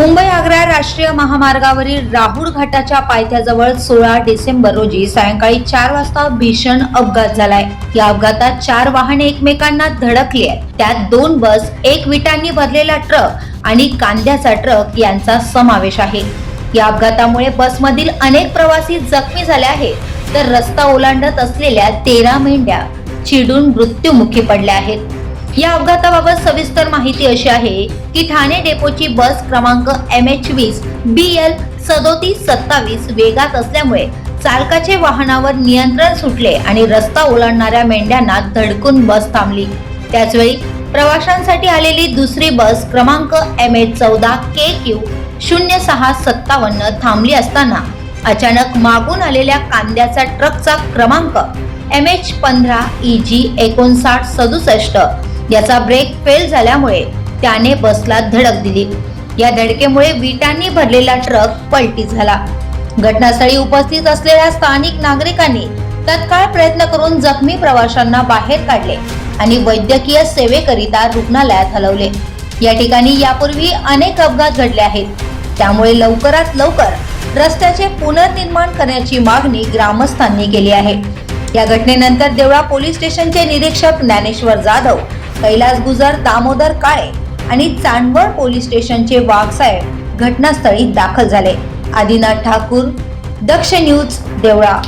मुंबई आग्रा राष्ट्रीय महामार्गावरील राहुळ घाटाच्या पायथ्याजवळ सोळा डिसेंबर रोजी सायंकाळी चार वाजता भीषण अपघात झालाय. या अपघातात चार वाहने एकमेकांना धडकली आहेत. त्यात दोन बस एक विटांनी भरलेला ट्रक आणि कांद्याचा ट्रक यांचा समावेश आहे. या अपघातामुळे बसमधील अनेक प्रवासी जखमी झाले आहेत. तर रस्ता ओलांडत असलेल्या तेरा मेंढ्या चिडून मृत्युमुखी पडल्या आहेत. या अपघाताबाबत सविस्तर माहिती अशी आहे की ठाणे डेपोची बस क्रमांक एम एच वीस बी एल सदोतीस सत्तावीस वेगात असल्यामुळे चालकाचे वाहनावर नियंत्रण सुटले आणि रस्ता ओलांडणाऱ्या मेंढ्यांना धडकून बस थांबली. त्याचवेळी प्रवाशांसाठी आलेली दुसरी बस क्रमांक एम एच चौदा के क्यू शून्य सहा सत्तावन्न थांबली असताना अचानक मागून आलेल्या कांद्याचा ट्रकचा क्रमांक एम एच पंधरा ई जी एकोणसाठ सदुसष्ट याचा ब्रेक फेल झाल्यामुळे त्याने बसला धडक दिली. या धडकेमुळे विटांनी भरलेला ट्रक पलटी झाला. घटनास्थळी उपस्थित असलेल्या स्थानिक नागरिकांनी तत्काळ प्रयत्न करून जखमी प्रवाशांना बाहेर काढले आणि वैद्यकीय सेवेकरिता रुग्णालयात हलवले. या ठिकाणी यापूर्वी अनेक अपघात घडले आहेत. त्यामुळे लवकरात लवकर रस्त्याचे पुनर्निर्माण करण्याची मागणी ग्रामस्थांनी केली आहे. या घटनेनंतर देवळा पोलीस स्टेशनचे निरीक्षक ज्ञानेश्वर जाधव कैलास गुजर दामोदर काळे आणि चांदवड पोलीस स्टेशनचे वाघसाहेब घटनास्थळी दाखल झाले. आदिनाथ ठाकूर दक्ष न्यूज देवळा.